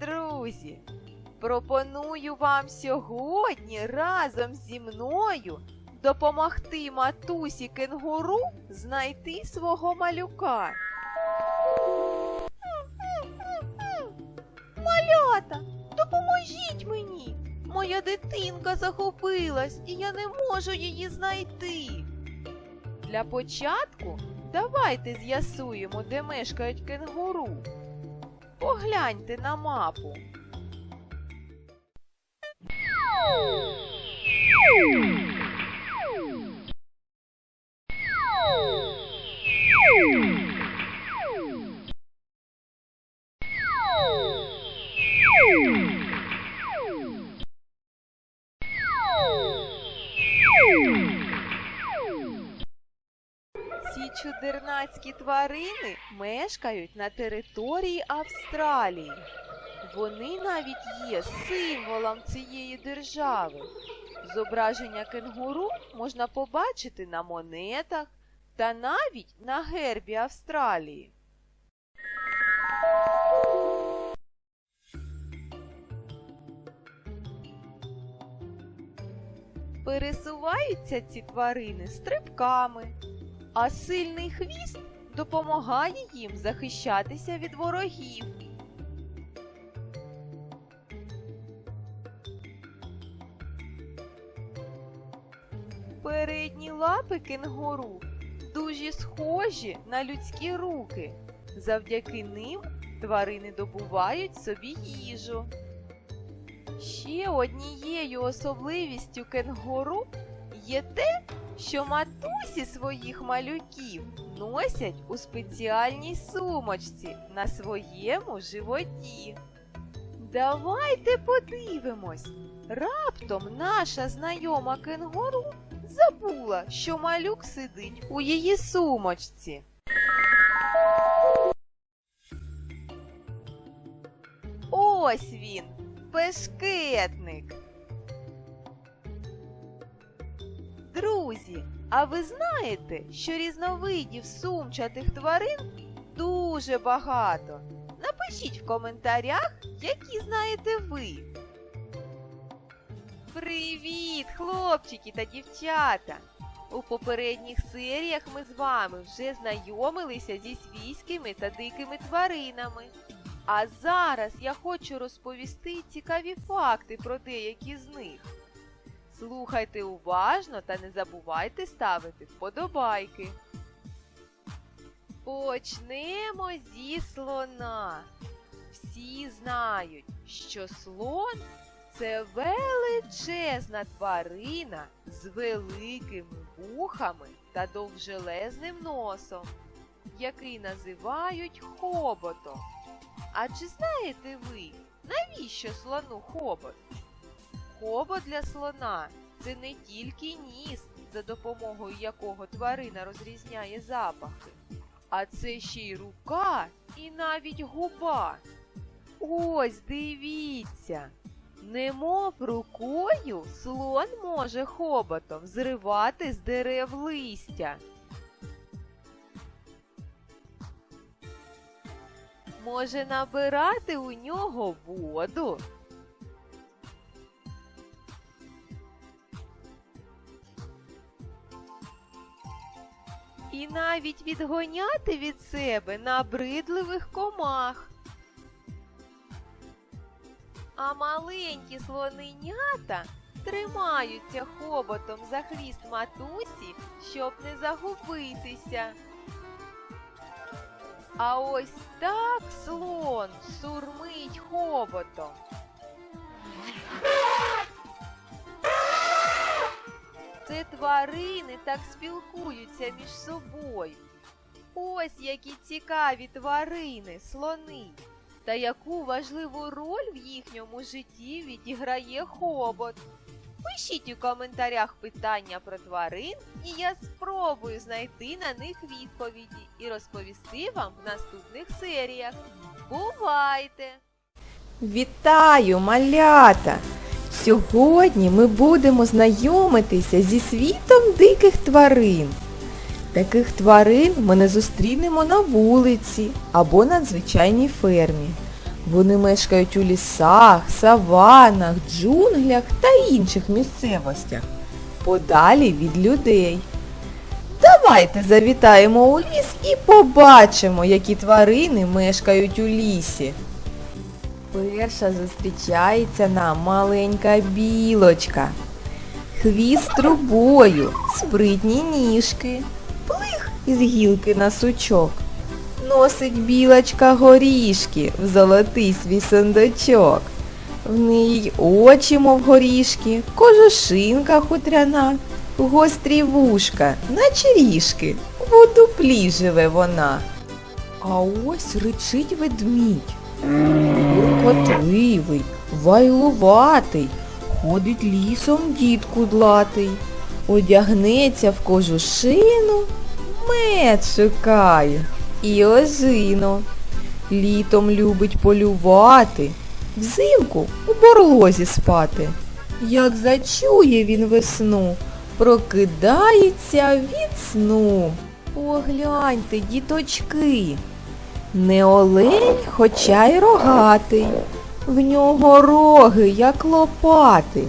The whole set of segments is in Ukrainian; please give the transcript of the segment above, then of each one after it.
друзі! Пропоную вам сьогодні разом зі мною допомогти матусі кенгуру знайти свого малюка. Малята, допоможіть мені! Моя дитинка захопилась, і я не можу її знайти. Для початку давайте з'ясуємо, де мешкають кенгуру. Погляньте на мапу. Ці чудернацькі тварини мешкають на території Австралії. Вони навіть є символом цієї держави. Зображення кенгуру можна побачити на монетах та навіть на гербі Австралії. Пересуваються ці тварини стрибками, а сильний хвіст допомагає їм захищатися від ворогів. Передні лапи кенгуру дуже схожі на людські руки. Завдяки ним тварини добувають собі їжу. Ще однією особливістю кенгуру є те, що матусі своїх малюків носять у спеціальній сумочці на своєму животі. Давайте подивимось. Раптом наша знайома кенгуру забула, що малюк сидить у її сумочці. Ось він, пешкетник. Друзі, а ви знаєте, що різновидів сумчатих тварин дуже багато? Напишіть в коментарях, які знаєте ви. Привіт, хлопчики та дівчата! У попередніх серіях ми з вами вже знайомилися зі свійськими та дикими тваринами. А зараз я хочу розповісти цікаві факти про деякі з них. Слухайте уважно та не забувайте ставити вподобайки. Почнемо зі слона. Всі знають, що слон це величезна тварина з великими вухами та довжелезним носом, який називають хоботом. А чи знаєте ви, навіщо слону хобот? Хобот для слона це не тільки ніс, за допомогою якого тварина розрізняє запахи, а це ще й рука і навіть губа. Ось дивіться. Немов рукою слон може хоботом зривати з дерев листя. Може набирати у нього воду. І навіть відгоняти від себе набридливих комах. А маленькі слоненята тримаються хоботом за хвіст матусі, щоб не загубитися. А ось так слон сурмить хоботом. Це тварини так спілкуються між собою. Ось які цікаві тварини, слони, та яку важливу роль в їхньому житті відіграє хобот. Пишіть у коментарях питання про тварин, і я спробую знайти на них відповіді і розповісти вам в наступних серіях. Бувайте! Вітаю, малята! Сьогодні ми будемо знайомитися зі світом диких тварин. Таких тварин ми не зустрінемо на вулиці або на звичайній фермі. Вони мешкають у лісах, саванах, джунглях та інших місцевостях, подалі від людей. Давайте завітаємо у ліс і побачимо, які тварини мешкають у лісі. Перша зустрічається нам маленька білочка. Хвіст трубою, спритні ніжки, плих із гілки на сучок. Носить білочка горішки в золотий свій сундучок. В неї очі, мов горішки, кожушинка хутряна, гострі вушка, наче ріжки, в дуплі живе вона. А ось ричить ведмідь. Буркотливий, вайлуватий, ходить лісом дід кудлатий, одягнеться в кожушину, мед шукає і ожину. Літом любить полювати, взимку у борлозі спати. Як зачує він весну, прокидається від сну. Погляньте, діточки, не олень, хоча й рогатий, в нього роги, як лопати.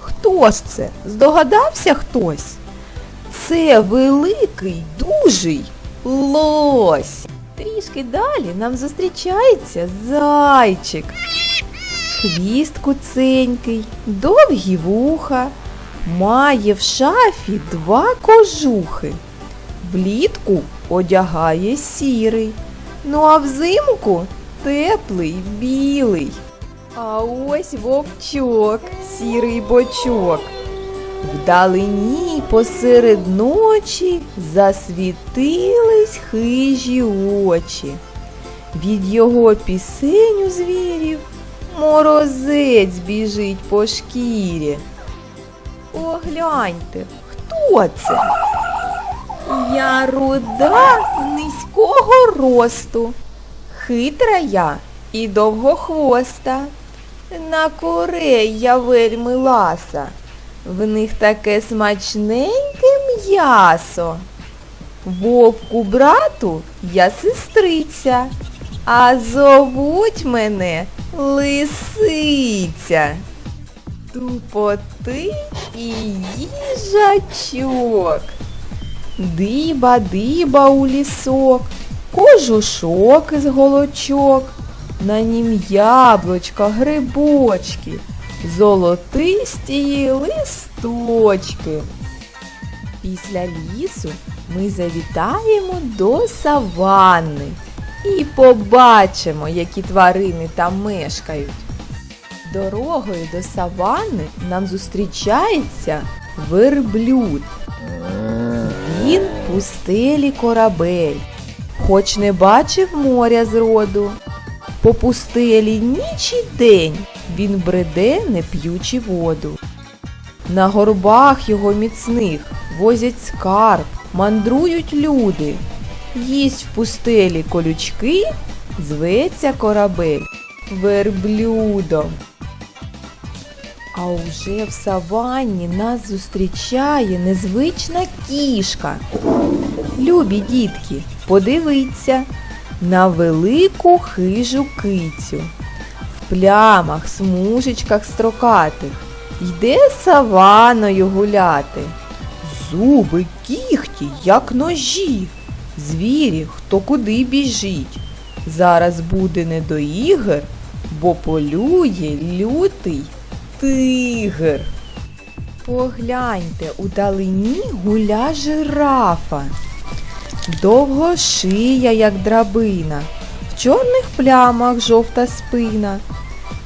Хто ж це? Здогадався хтось? Це великий, дужий лось. Трішки далі нам зустрічається зайчик. Хвіст куценький, довгі вуха, має в шафі два кожухи. Влітку одягає сірий, ну а взимку теплий білий. А ось вовчок, сірий бочок. Вдалині посеред ночі засвітились хижі очі. Від його пісень у звірів морозець біжить по шкірі. Погляньте, хто це? Я руда низького росту, хитра я і довгохвоста. На курей я вельми ласа, в них таке смачненьке м'ясо. Вовку брату я сестриця, а зовуть мене лисиця. Тупоти і їжачок. Диба, диба у лісок, кожушок із голочок, на нім яблучка, грибочки, золотисті листочки. Після лісу ми завітаємо до саванни і побачимо, які тварини там мешкають. Дорогою до саванни нам зустрічається верблюд. Він пустелі корабель, хоч не бачив моря зроду. По пустелі ніч і день він бреде, не п'ючи воду. На горбах його міцних возять скарб, мандрують люди. Їсть в пустелі колючки, зветься корабель верблюдом. А уже в саванні нас зустрічає незвична кішка. Любі дітки, подивіться на велику хижу кицю. В плямах, смужечках строкатих йде саваною гуляти. Зуби, кіхті, як ножі. Звірі, хто куди біжить. Зараз буде не до ігор, бо полює лютий тигр. Погляньте, удалині гуля жирафа. Довго шия, як драбина, в чорних плямах жовта спина.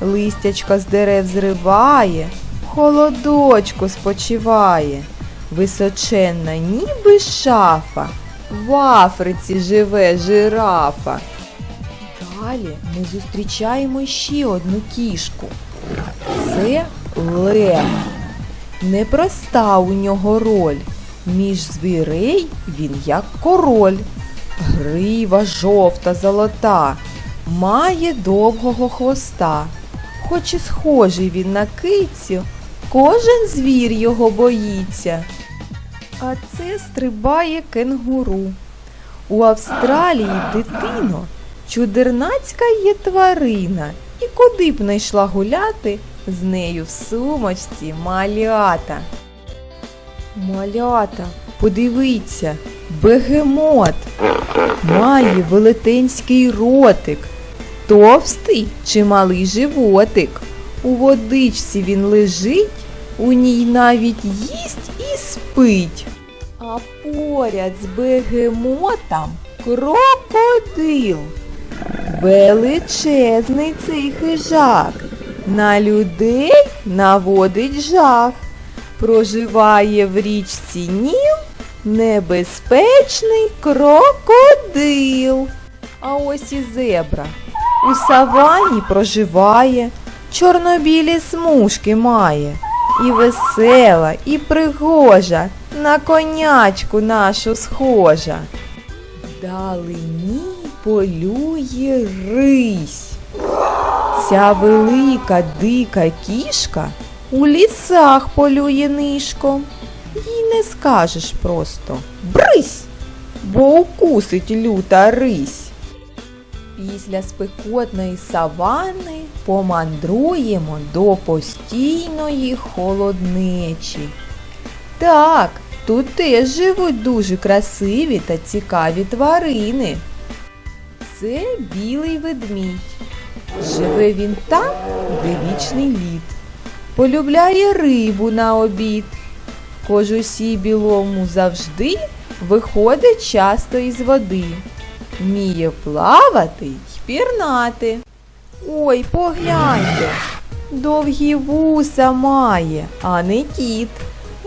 Листячка з дерев зриває, холодочку спочиває. Височенна, ніби шафа, в Африці живе жирафа. Далі ми зустрічаємо ще одну кішку. Це лев. Непроста у нього роль. Між звірей він як король. Грива жовта золота, має довгого хвоста. Хоч і схожий він на кицю, кожен звір його боїться. А це стрибає кенгуру. У Австралії дитино чудернацька є тварина. І куди б не йшла гуляти, з нею в сумочці малята. Малята, подивіться, бегемот має велетенський ротик, товстий чи малий животик. У водичці він лежить, у ній навіть їсть і спить. А поряд з бегемотом крокодил. Величезний цей хижак. На людей наводить жах. Проживає в річці Ніл небезпечний крокодил. А ось і зебра. У савані проживає, чорнобілі смужки має. І весела, і пригожа, на конячку нашу схожа. Вдалині полює рись. Ця велика дика кішка у лісах полює нишком. Їй не скажеш просто брись, бо укусить люта рись. Після спекотної савани помандруємо до постійної холоднечі. Так, тут теж живуть дуже красиві та цікаві тварини. Це білий ведмідь. Живе він там, де вічний лід. Полюбляє рибу на обід. Кожусі білому завжди виходить часто із води. Вміє плавати й пірнати. Ой, погляньте, довгі вуса має, а не кіт.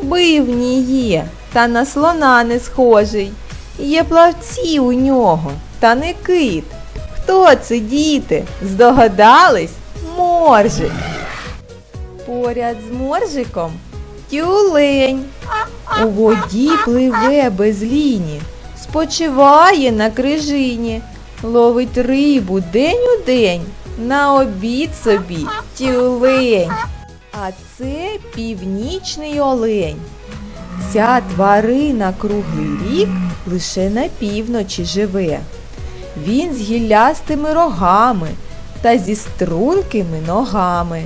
Бивні є, та на слона не схожий. Є плавці у нього, та не кит. Хто це, діти? Здогадались? Моржик. Поряд з моржиком тюлень. У воді пливе без ліні, спочиває на крижині, ловить рибу день у день, на обід собі тюлень. А це північний олень. Ця тварина круглий рік лише на півночі живе. Він з гіллястими рогами та зі стрункими ногами.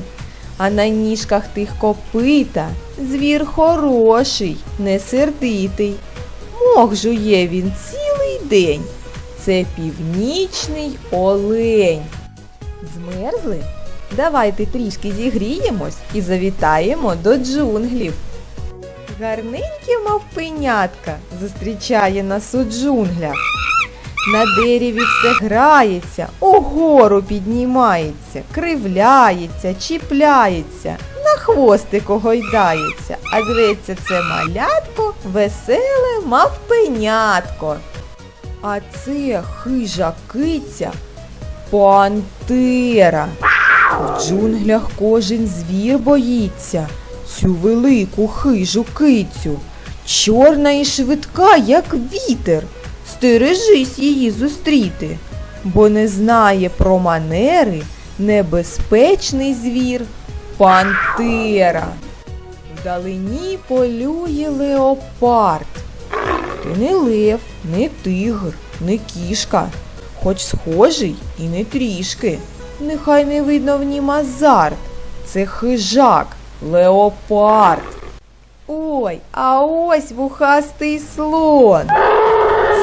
А на ніжках тих копита звір хороший, не сердитий. Мох жує він цілий день. Це північний олень. Змерзли? Давайте трішки зігріємось і завітаємо до джунглів. Гарненькі мавпенятка зустрічає нас у джунглях. На дереві все грається, угору піднімається, кривляється, чіпляється, на хвостику гойдається, а зветься це малятко веселе мавпенятко. А це хижа киця пантера. В джунглях кожен звір боїться цю велику хижу кицю. Чорна і швидка, як вітер. Стережись її зустріти, бо не знає про манери небезпечний звір пантера. Вдалині полює леопард. Ти не лев, не тигр, не кішка, хоч схожий і не трішки. Нехай не видно в нім азарт. Це хижак, леопард. Ой, а ось вухастий слон.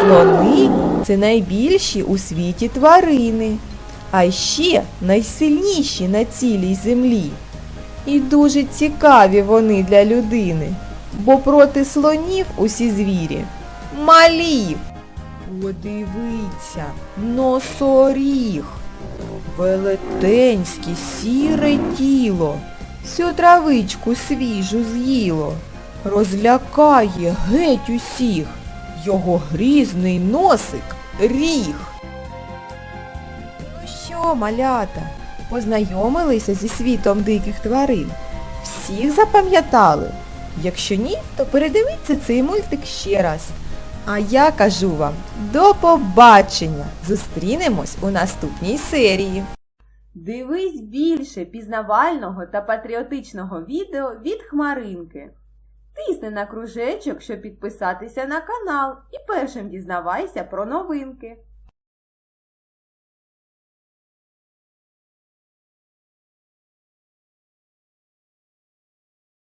Слони це найбільші у світі тварини, а ще найсильніші на цілій землі. І дуже цікаві вони для людини, бо проти слонів усі звірі малі. Подивіться, носоріг, велетенське сіре тіло, всю травичку свіжу з'їло, розлякає геть усіх його грізний носик ріг. Ну що, малята, познайомилися зі світом диких тварин? Всіх запам'ятали? Якщо ні, то передивіться цей мультик ще раз. А я кажу вам до побачення! Зустрінемось у наступній серії. Дивись більше пізнавального та патріотичного відео від Хмаринки. Тисни на кружечок, щоб підписатися на канал і першим дізнавайся про новинки.